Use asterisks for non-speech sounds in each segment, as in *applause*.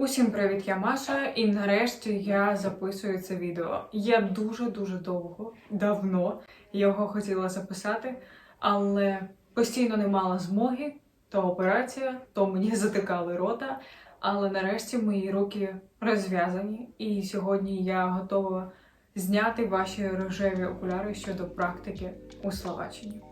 Усім привіт, я Маша, і нарешті я записую це відео. Я дуже-дуже довго, давно його хотіла записати, але постійно не мала змоги, то операція, то мені *laughs* затикали рота. Але нарешті мої руки розв'язані, і сьогодні я готова зняти ваші рожеві окуляри щодо практики у Словаччині.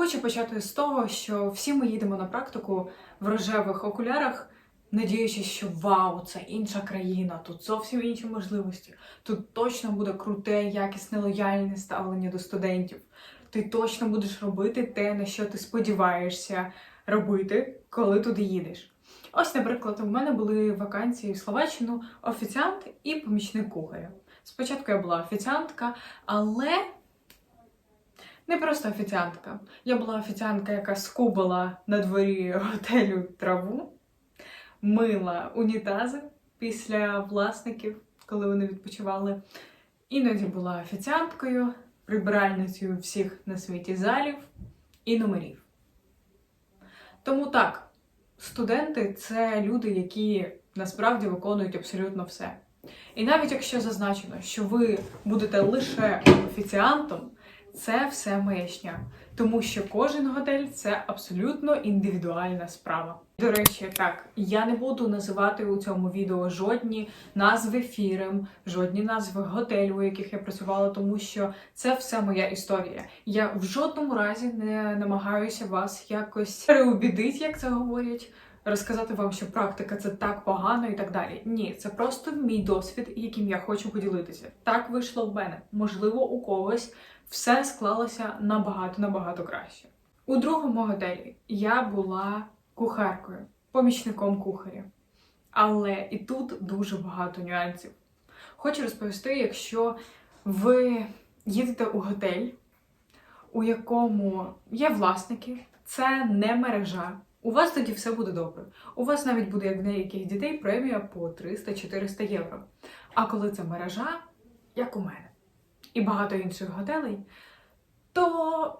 Хочу почати з того, що всі ми їдемо на практику в рожевих окулярах, надіючись, що вау, це інша країна, тут зовсім інші можливості. Тут точно буде круте, якісне, лояльне ставлення до студентів. Ти точно будеш робити те, на що ти сподіваєшся робити, коли туди їдеш. Ось, наприклад, у мене були вакансії в Словаччину офіціант і помічник кухаря. Спочатку я була офіціантка, але не просто офіціантка. Я була офіціантка, яка скубала на дворі готелю траву, мила унітази після власників, коли вони відпочивали. Іноді була офіціанткою, прибиральницею всіх на світі залів і номерів. Тому так, студенти це люди, які насправді виконують абсолютно все. І навіть якщо зазначено, що ви будете лише офіціантом, це все маячня, тому що кожен готель це абсолютно індивідуальна справа. До речі, так я не буду називати у цьому відео жодні назви фірм, жодні назви готелю, у яких я працювала, тому що це все моя історія. Я в жодному разі не намагаюся вас якось переубідити, як це говорять. Розказати вам, що практика це так погано і так далі. Ні, це просто мій досвід, яким я хочу поділитися. Так вийшло в мене. Можливо, у когось все склалося набагато набагато краще. У другому готелі я була кухаркою, помічником кухаря. Але і тут дуже багато нюансів. Хочу розповісти, якщо ви їдете у готель, у якому є власники, це не мережа. У вас тоді все буде добре. У вас навіть буде, як в деяких дітей, премія по 300-400 євро. А коли це мережа, як у мене, і багато інших готелей, то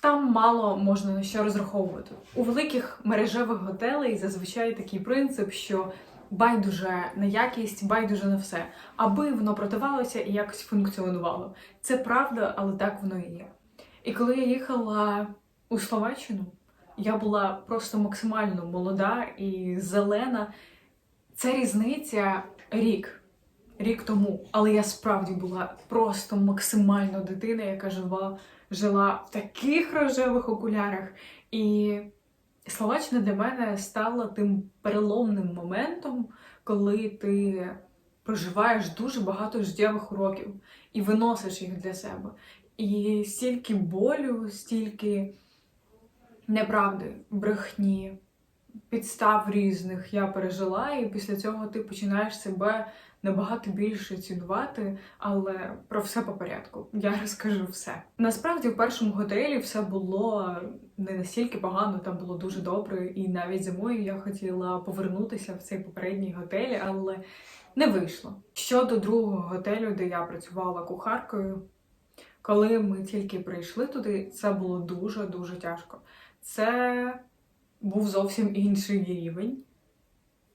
там мало можна на що розраховувати. У великих мережевих готелей зазвичай такий принцип, що байдуже на якість, байдуже на все, аби воно продавалося і якось функціонувало. Це правда, але так воно і є. І коли я їхала у Словаччину, я була просто максимально молода і зелена. Це різниця рік, рік тому. Але я справді була просто максимально дитина, яка жила, жила в таких рожевих окулярах. І Словаччина для мене стала тим переломним моментом, коли ти проживаєш дуже багато життєвих уроків і виносиш їх для себе. І стільки болю, стільки неправди, брехні, підстав різних я пережила, і після цього ти починаєш себе набагато більше цінувати, але про все по порядку. Я розкажу все. Насправді, в першому готелі все було не настільки погано, там було дуже добре, і навіть зимою я хотіла повернутися в цей попередній готель, але не вийшло. Щодо другого готелю, де я працювала кухаркою. Коли ми тільки прийшли туди, це було дуже дуже тяжко це був зовсім інший рівень.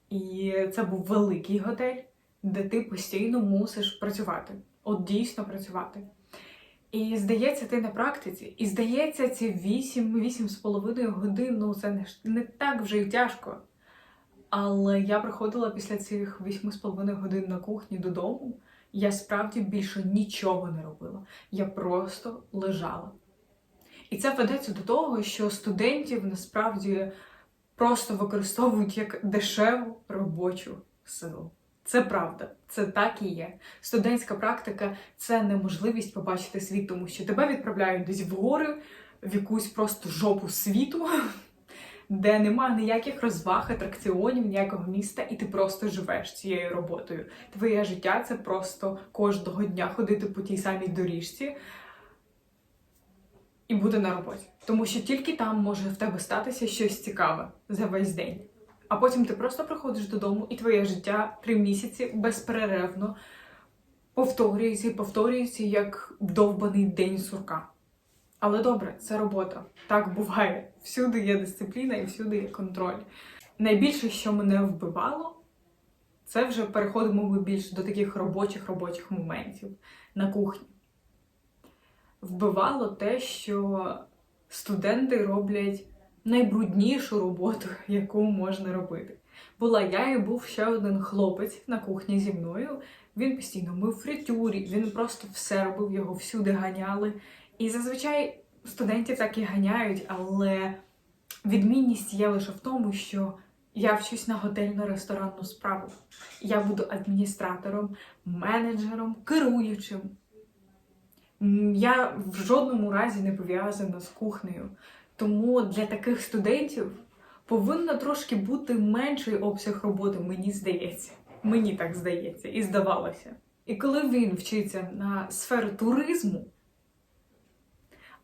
І це був великий готель, де ти постійно мусиш працювати. От дійсно працювати. І здається, ти на практиці. І здається, ці 8-8,5 годин ну це не, не так вже й тяжко. Але я приходила після цих 8,5 годин на кухні додому. Я справді більше нічого не робила. Я просто лежала. І це ведеться до того, що студентів насправді просто використовують як дешеву робочу силу. Це правда, це так і є. Студентська практика це неможливість побачити світ, тому що тебе відправляють десь в гори, в якусь просто жопу світу, *laughs* де немає ніяких розваг, атракціонів, ніякого міста, і ти просто живеш цією роботою. Твоє життя це просто кожного дня ходити по тій самій доріжці і буде на роботі. Тому що тільки там може в тебе статися щось цікаве за весь день. А потім ти просто приходиш додому, і твоє життя три місяці безперервно повторюється і повторюється як довбаний день сурка. Але добре, це робота. Так буває. Всюди є дисципліна і всюди є контроль. Найбільше, що мене вбивало, це вже переходимо ми більше до таких робочих робочих моментів на кухні. Вбивало те, що студенти роблять найбруднішу роботу, *laughs* яку можна робити. Була я і був ще один хлопець на кухні зі мною. Він постійно мив фритюрі, він просто все робив, його всюди ганяли. І зазвичай студентів так і ганяють, але відмінність є лише в тому, що я вчусь на готельно-ресторанну справу. Я буду адміністратором, менеджером, керуючим. Я в жодному разі не пов'язана з кухнею. Тому для таких студентів повинно трошки бути менший обсяг роботи, мені здається. Мені так здається, і здавалося. І коли він вчиться на сферу туризму,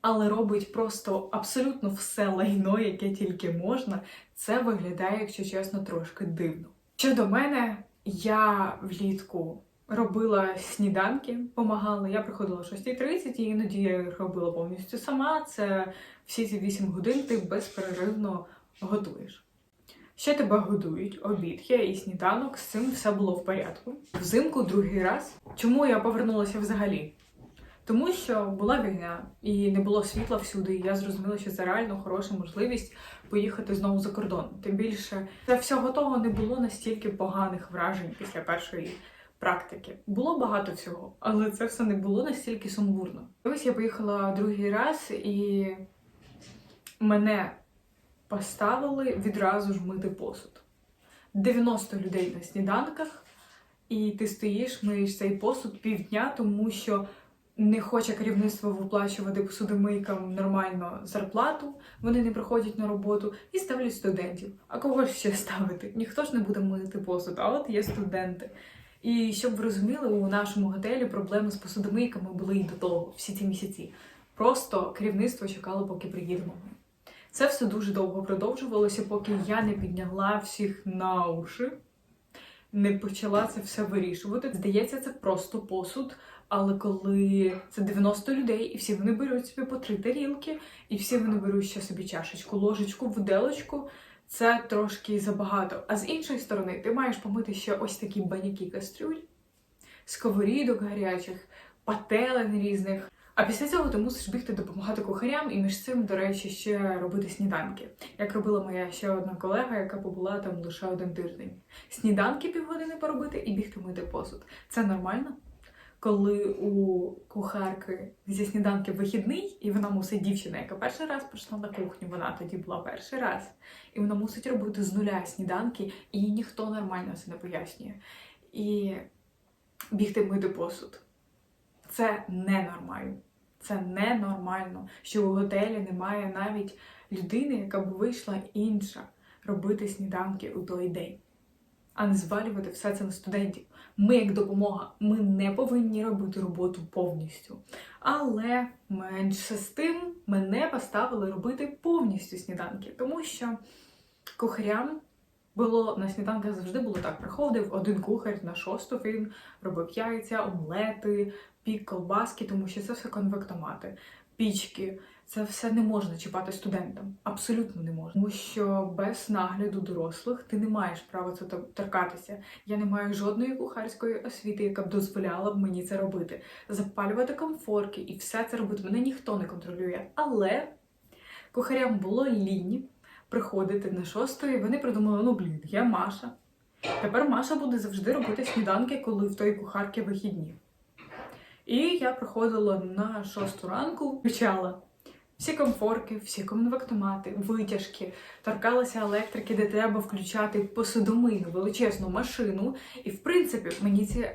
але робить просто абсолютно все лайно, яке тільки можна, це виглядає, якщо чесно, трошки дивно. Щодо мене, я влітку робила сніданки, помагала. Я приходила о 6.30 і іноді я робила повністю сама. Це всі ці 8 годин ти безперервно готуєш. Ще тебе годують, обід є і сніданок, з цим все було в порядку. Взимку другий раз. Чому я повернулася взагалі? Тому що була війна і не було світла всюди. І я зрозуміла, що це реально хороша можливість поїхати знову за кордон. Тим більше за всього того не було настільки поганих вражень після першої практики. Було багато всього, але це все не було настільки сумбурно. Ось я поїхала другий раз, і мене поставили відразу ж мити посуд. 90 людей на сніданках, і ти стоїш, миєш цей посуд півдня, тому що не хоче керівництво виплачувати посудомийкам нормально зарплату, вони не приходять на роботу і ставлять студентів. А кого ж ще ставити? Ніхто ж не буде мити посуд, а от є студенти. І щоб ви розуміли, у нашому готелі проблеми з посудомийками були і до того, всі ці місяці. Просто керівництво чекало, поки приїдемо. Це все дуже довго продовжувалося, поки я не підняла всіх на уші, не почала це все вирішувати. Здається, це просто посуд. Але коли це 90 людей, і всі вони беруть собі по три тарілки, і всі вони беруть ще собі чашечку, ложечку, виделочку, це трошки забагато. А з іншої сторони, ти маєш помити ще ось такі баняки кастрюль, сковорідок гарячих, пателен різних. А після цього ти мусиш бігти допомагати кухарям і між цим, до речі, ще робити сніданки. Як робила моя ще одна колега, яка побула там лише один тиждень. Сніданки півгодини поробити і бігти мити посуд. Це нормально? Коли у кухарки зі сніданки вихідний, і вона мусить дівчина, яка перший раз прийшла на кухню, вона тоді була перший раз, і вона мусить робити з нуля сніданки, і ніхто нормально це не пояснює. І бігти мити посуд. Це ненормально. Це ненормально, що у готелі немає навіть людини, яка б вийшла інша робити сніданки у той день, а не звалювати все це на студентів. Ми, як допомога, ми не повинні робити роботу повністю. Але менше з тим мене поставили робити повністю сніданки, тому що кухарям було на сніданках завжди було так. Приходив один кухар на шосту, він робив яйця, омлети, пік колбаски, тому що це все конвектомати, пічки. Це все не можна чіпати студентам. Абсолютно не можна. Тому що без нагляду дорослих ти не маєш права це торкатися. Я не маю жодної кухарської освіти, яка б дозволяла б мені це робити. Запалювати комфорки і все це робити. Мене ніхто не контролює. Але кухарям було лінь приходити на шостої. Вони придумали: ну блін, я Маша. Тепер Маша буде завжди робити сніданки, коли в тої кухарки вихідні. І я приходила на шосту ранку, включала всі комфорки, всі конвектомати, витяжки, торкалася електрики, де треба включати посудомийну величезну машину. І в принципі мені ці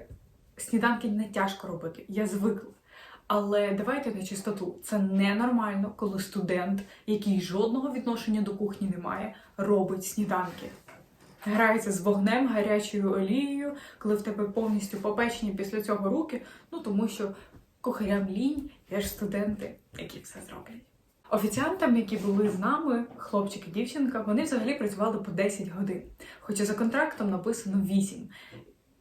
сніданки не тяжко робити. Я звикла. Але давайте на чистоту. Це ненормально, коли студент, який жодного відношення до кухні не має, робить сніданки. Грається з вогнем, гарячою олією, коли в тебе повністю попечені після цього руки, ну тому що кухарям лінь, є ж студенти, які все зроблять. Офіціантам, які були з нами, хлопчик і дівчинка, вони взагалі працювали по 10 годин. Хоча за контрактом написано 8.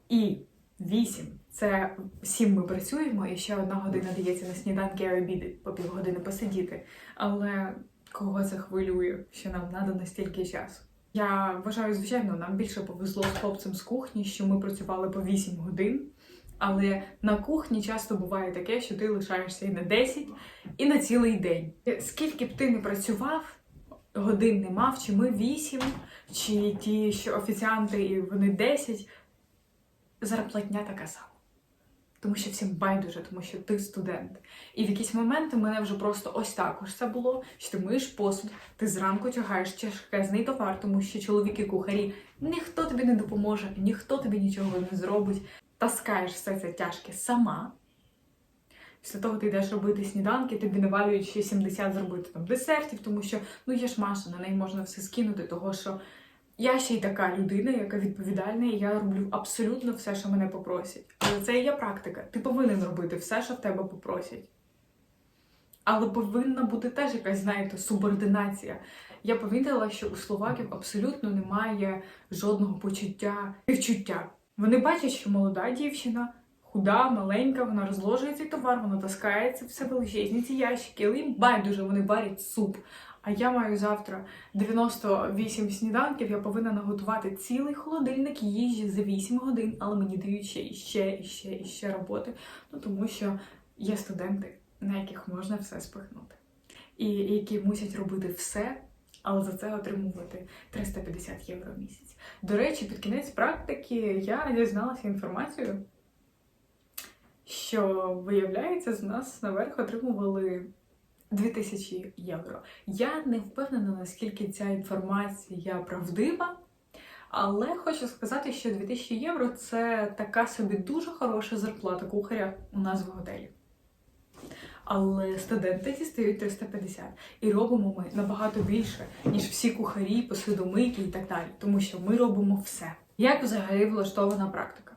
І Вісім. Це сім ми працюємо, і ще одна година дається на сніданки і обіди, по півгодини посидіти. Але кого це хвилює, що нам треба настільки часу? Я вважаю, звичайно, нам більше повезло з хлопцем з кухні, що ми працювали по 8 годин. Але на кухні часто буває таке, що ти лишаєшся і на 10, і на цілий день. Скільки б ти не працював, годин не мав, чи ми 8, чи ті, що офіціанти, і вони 10, зарплатня така сама. Тому що всім байдуже, тому що ти студент. І в якісь моменти мене вже просто ось так ось це було, що ти миєш посуд, ти зранку тягаєш тяжкезний товар, тому що чоловіки кухарі ніхто тобі не допоможе, ніхто тобі нічого не зробить. Таскаєш все це тяжке сама. Після того ти йдеш робити сніданки, тобі навалюють ще 70 зробити там десертів, тому що ну є ж Маша, на неї можна все скинути, того що я ще й така людина, яка відповідальна, і я роблю абсолютно все, що мене попросять. Але це і є практика. Ти повинен робити все, що в тебе попросять. Але повинна бути теж якась, знаєте, субординація. Я помітила, що у словаків абсолютно немає жодного почуття співчуття. Вони бачать, що молода дівчина, худа, маленька, вона розложує цей товар, вона таскається все величезні ці ящики, але їм байдуже, вони варять суп. А я маю завтра 98 сніданків, я повинна наготувати цілий холодильник їжі за 8 годин, але мені дають ще і ще, і ще, і ще роботи. Ну тому що є студенти, на яких можна все спихнути. І які мусять робити все, але за це отримувати 350 євро в місяць. До речі, під кінець практики я дізналася інформацію, що, виявляється, з нас наверх отримували 2000 євро. Я не впевнена, наскільки ця інформація правдива, але хочу сказати, що 2000 євро це така собі дуже хороша зарплата кухаря у нас в готелі. Але студенти дістають 350. І робимо ми набагато більше, ніж всі кухарі, посудомийки і так далі, тому що ми робимо все. Як взагалі влаштована практика?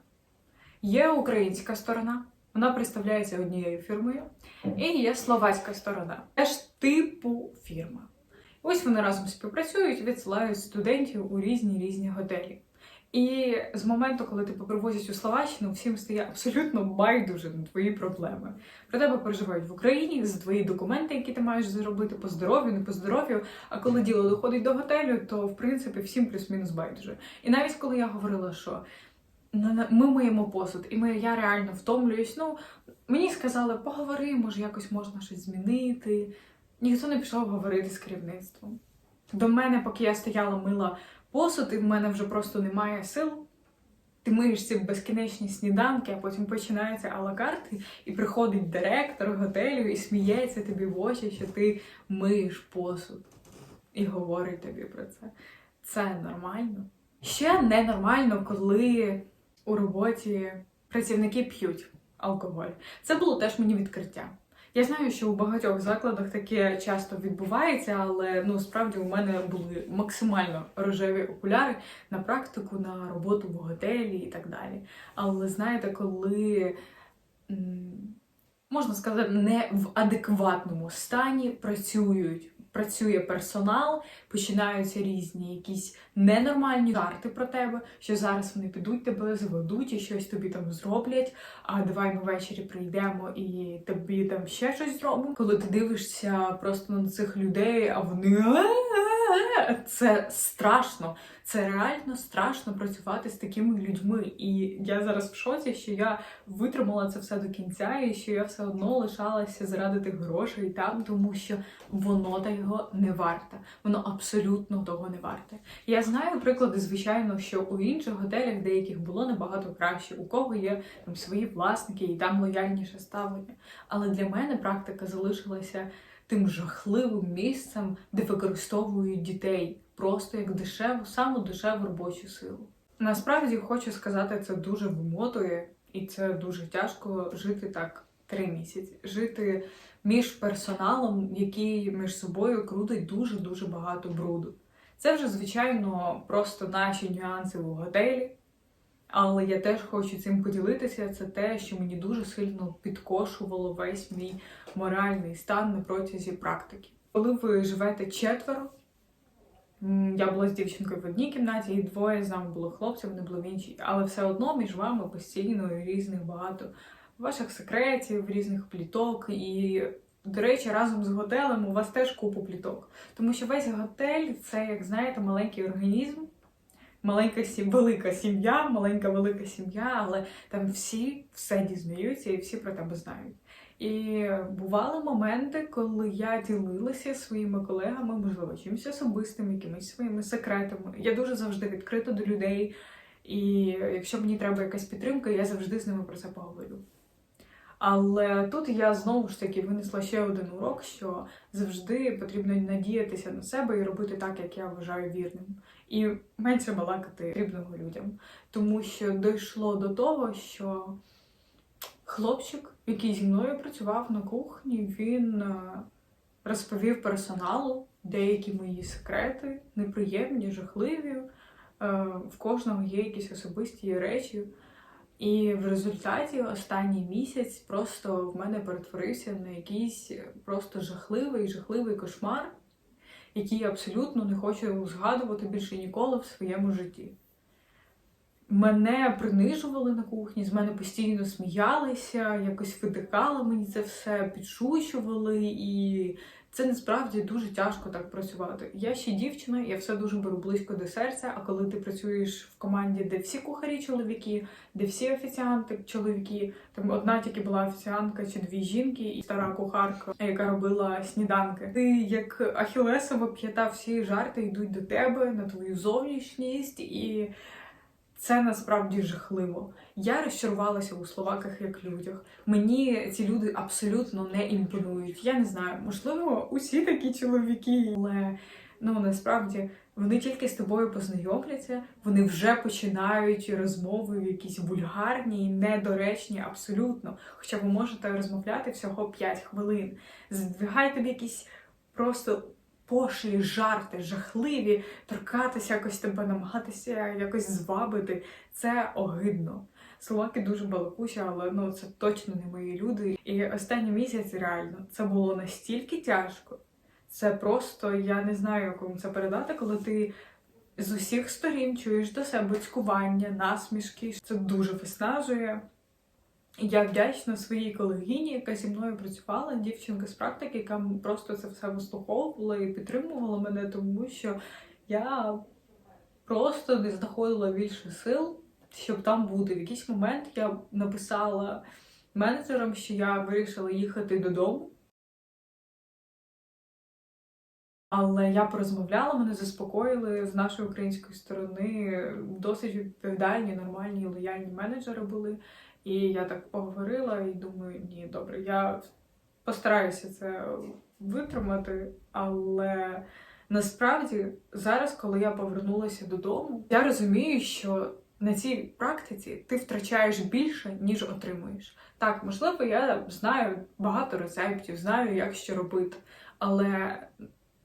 Є українська сторона, вона представляється однією фірмою, і є словацька сторона, теж типу фірма. Ось вони разом співпрацюють, відсилають студентів у різні різні готелі. І з моменту, коли тебе привозять у Словаччину, всім стає абсолютно байдуже на твої проблеми. Про тебе переживають в Україні за твої документи, які ти маєш зробити по здоров'ю, не по здоров'ю. А коли діло доходить до готелю, то в принципі всім плюс-мінус байдуже. І навіть коли я говорила, що ми миємо посуд, і ми, я реально втомлююсь. Ну, мені сказали, поговори, може, якось можна щось змінити. Ніхто не пішов говорити з керівництвом. До мене, поки я стояла, мила посуд, і в мене вже просто немає сил. Ти миєш ці безкінечні сніданки, а потім починаються алакарти, і приходить директор готелю і сміється тобі в очі, що ти миєш посуд. І говорить тобі про це. Це нормально. Ще ненормально, коли у роботі працівники п'ють алкоголь. Це було теж мені відкриття. Я знаю, що у багатьох закладах таке часто відбувається, але ну справді у мене були максимально рожеві окуляри на практику, на роботу в готелі і так далі. Але знаєте, коли можна сказати, не в адекватному стані працюють. Працює персонал, починаються різні якісь ненормальні жарти про тебе, що зараз вони підуть тебе, зведуть і щось тобі там зроблять. А давай ми ввечері прийдемо і тобі там ще щось зробимо. Коли ти дивишся просто на цих людей, а вони «Е-е-е», це страшно. Це реально страшно працювати з такими людьми. І я зараз в шоці, що я витримала це все до кінця, і що я все одно лишалася заради тих грошей там, тому що воно того не варте. Воно абсолютно того не варте. Я знаю приклади, звичайно, що у інших готелях деяких було набагато краще, у кого є там свої власники і там лояльніше ставлення. Але для мене практика залишилася тим жахливим місцем, де використовують дітей просто як дешеву, саму дешеву робочу силу. Насправді хочу сказати, це дуже вимотує, і це дуже тяжко жити так три місяці. Жити між персоналом, який між собою крутить дуже дуже багато бруду. Це вже, звичайно, просто наші нюанси у готелі. Але я теж хочу цим поділитися. Це те, що мені дуже сильно підкошувало весь мій моральний стан на протязі практики. Коли ви живете четверо, Я була з дівчинкою в одній кімнаті, і двоє з нами було хлопців, вони були в іншій. Але все одно між вами постійно різних багато ваших секретів, різних пліток. І, до речі, разом з готелем у вас теж купу пліток. Тому що весь готель це, як знаєте, маленький організм. Маленька велика сім'я, маленька велика сім'я, але там всі все дізнаються і всі про тебе знають. І бували моменти, коли я ділилася своїми колегами, можливо, чимось особистим, якимись своїми секретами. Я дуже завжди відкрита до людей, і якщо мені треба якась підтримка, я завжди з ними про це поговорю. Але тут я знову ж таки винесла ще один урок, що завжди потрібно надіятися на себе і робити так, як я вважаю вірним. І менше балакати потрібного людям. Тому що дійшло до того, що хлопчик, який зі мною працював на кухні, він е, розповів персоналу деякі мої секрети, неприємні, жахливі. Е, В кожного є якісь особисті речі. І в результаті останній місяць просто в мене перетворився на якийсь просто жахливий, жахливий кошмар, який я абсолютно не хочу згадувати більше ніколи в своєму житті. Мене принижували на кухні, з мене постійно сміялися, якось витикали мені це все, підшучували, і це насправді дуже тяжко так працювати. Я ще дівчина, я все дуже беру близько до серця. А коли ти працюєш в команді, де всі кухарі чоловіки, де всі офіціанти чоловіки, там одна тільки була офіціантка чи дві жінки, і стара кухарка, яка робила сніданки. Ти як ахілесова п'ята, всі жарти йдуть до тебе на твою зовнішність і. Це насправді жахливо. Я розчарувалася у словаках як людях. Мені ці люди абсолютно не імпонують. Я не знаю, можливо, усі такі чоловіки, але ну насправді вони тільки з тобою познайомляться, вони вже починають розмови якісь вульгарні, недоречні, абсолютно. Хоча ви можете розмовляти всього 5 хвилин. Задвигай тобі якісь просто пошлі жарти, жахливі, торкатися якось тебе, намагатися якось звабити. Це огидно. Словаки дуже балакучі, але ну це точно не мої люди. І останній місяць реально це було настільки тяжко. Це просто я не знаю, як вам це передати, коли ти з усіх сторін чуєш до себе цькування, насмішки. Це дуже виснажує. Я вдячна своїй колегині, яка зі мною працювала, дівчинка з практики, яка просто це все вислуховувала і підтримувала мене, тому що я просто не знаходила більше сил, щоб там бути. В якийсь момент я написала менеджерам, що я вирішила їхати додому. Але я порозмовляла, мене заспокоїли з нашої української сторони. Досить відповідальні, нормальні, лояльні менеджери були. І я так поговорила і думаю, ні, добре, я постараюся це витримати, але насправді зараз, коли я повернулася додому, я розумію, що на цій практиці ти втрачаєш більше, ніж отримуєш. Так, можливо, я знаю багато рецептів, знаю, як що робити, але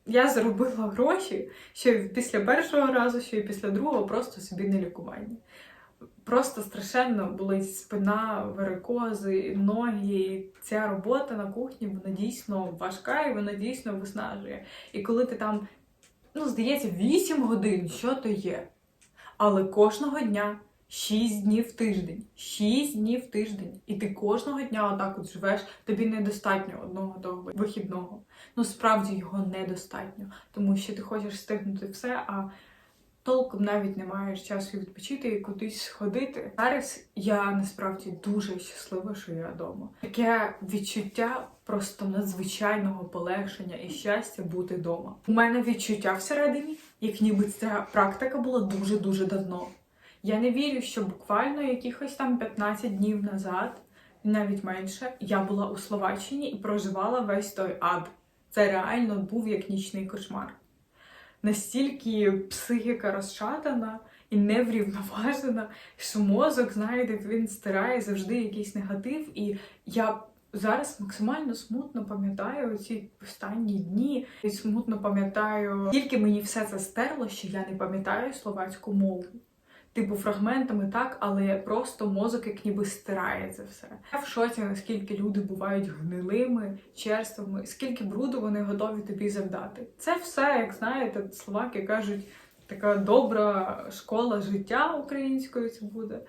я заробила гроші ще після першого разу, ще й після другого, просто собі на лікування. Просто страшенно болить спина, варикози, ноги. І ця робота на кухні вона дійсно важка і вона дійсно виснажує. І коли ти там, ну, здається, 8 годин, що то є. Але кожного дня 6 днів в тиждень, 6 днів в тиждень, і ти кожного дня отак от живеш, тобі недостатньо одного того вихідного. Ну справді його недостатньо, тому що ти хочеш встигнути все, а толком навіть не маєш часу відпочити і кудись сходити. Зараз я насправді дуже щаслива, що я вдома. Таке відчуття просто надзвичайного полегшення і щастя бути вдома. У мене відчуття всередині, як ніби ця практика була дуже дуже давно. Я не вірю, що буквально якихось там 15 днів назад, навіть менше, я була у Словаччині і проживала весь той ад. Це реально був як нічний кошмар. Настільки психіка розшатана і неврівноважена, що мозок, знаєте, він стирає завжди якийсь негатив. І я зараз максимально смутно пам'ятаю ці останні дні. І смутно пам'ятаю, тільки мені все це стерло, що я не пам'ятаю словацьку мову. Типу фрагментами, так, але просто мозок як ніби стирає це все. Я в шоці, наскільки люди бувають гнилими, черствими, скільки бруду вони готові тобі завдати. Це все, як знаєте, словаки кажуть, така добра школа життя українською це буде.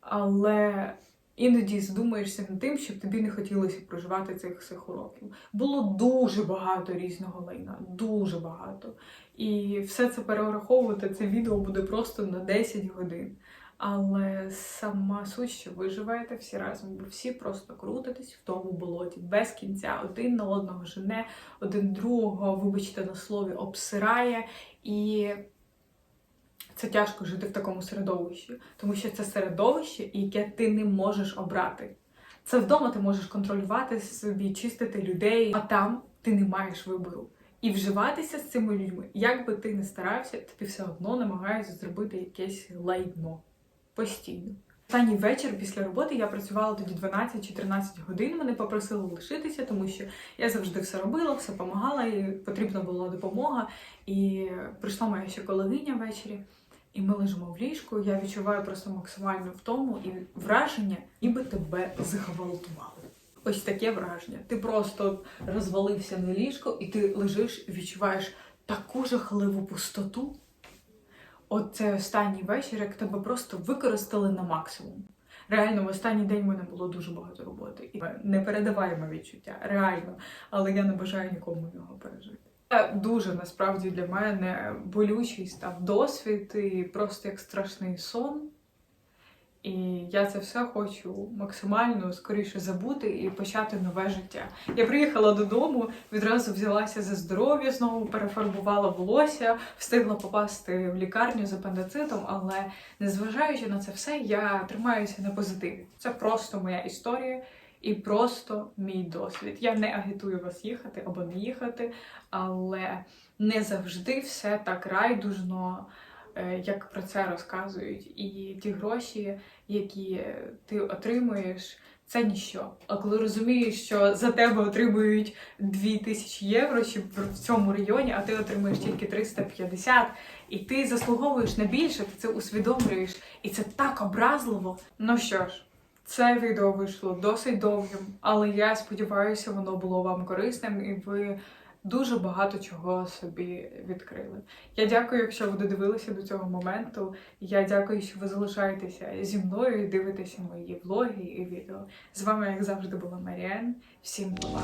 Але іноді задумаєшся над тим, щоб тобі не хотілося проживати цих всіх уроків. Було дуже багато різного лайна, дуже багато. І все це перераховувати, це відео буде просто на 10 годин. Але сама суть, що ви живете всі разом, ви всі просто крутитесь в тому болоті без кінця. Один на одного жене, один другого, вибачте на слові, обсирає. І це тяжко жити в такому середовищі, тому що це середовище, яке ти не можеш обрати. Це вдома ти можеш контролювати собі, чистити людей, а там ти не маєш вибору. І вживатися з цими людьми, як би ти не старався, тобі все одно намагаються зробити якесь лайно постійно. Останній вечір після роботи я працювала тоді 12 чи 13 годин. Мене попросили лишитися, тому що я завжди все робила, все допомагала, і потрібна була допомога. І прийшла моя ще колегиня ввечері, і ми лежимо в ліжку. Я відчуваю просто максимальну втому і враження, ніби тебе зґвалтували. Ось таке враження. Ти просто розвалився на ліжко, і ти лежиш і відчуваєш таку жахливу пустоту. От це останній вечір, як тебе просто використали на максимум. Реально, в останній день в мене було дуже багато роботи. І непередаваємо відчуття, реально. Але я не бажаю нікому його пережити. Дуже насправді для мене болючий став досвід і просто як страшний сон. І я це все хочу максимально скоріше забути і почати нове життя. Я приїхала додому, відразу взялася за здоров'я, знову перефарбувала волосся, встигла попасти в лікарню з апендицитом, але незважаючи на це все, я тримаюся на позитиві. Це просто моя історія і просто мій досвід. Я не агітую вас їхати або не їхати, але не завжди все так райдужно. е, Як про це розказують, і ті гроші, які ти отримуєш, це ніщо. А коли розумієш, що за тебе отримують 2000 євро чи в цьому районі, а ти отримуєш тільки 350, і ти заслуговуєш на більше, ти це усвідомлюєш, і це так образливо. Ну що ж, це відео вийшло досить довгим, але я сподіваюся, воно було вам корисним і ви дуже багато чого собі відкрили. Я дякую, якщо ви додивилися до цього моменту. Я дякую, що ви залишаєтеся зі мною і дивитеся мої влоги і відео. З вами, як завжди, була Маріан. Всім па!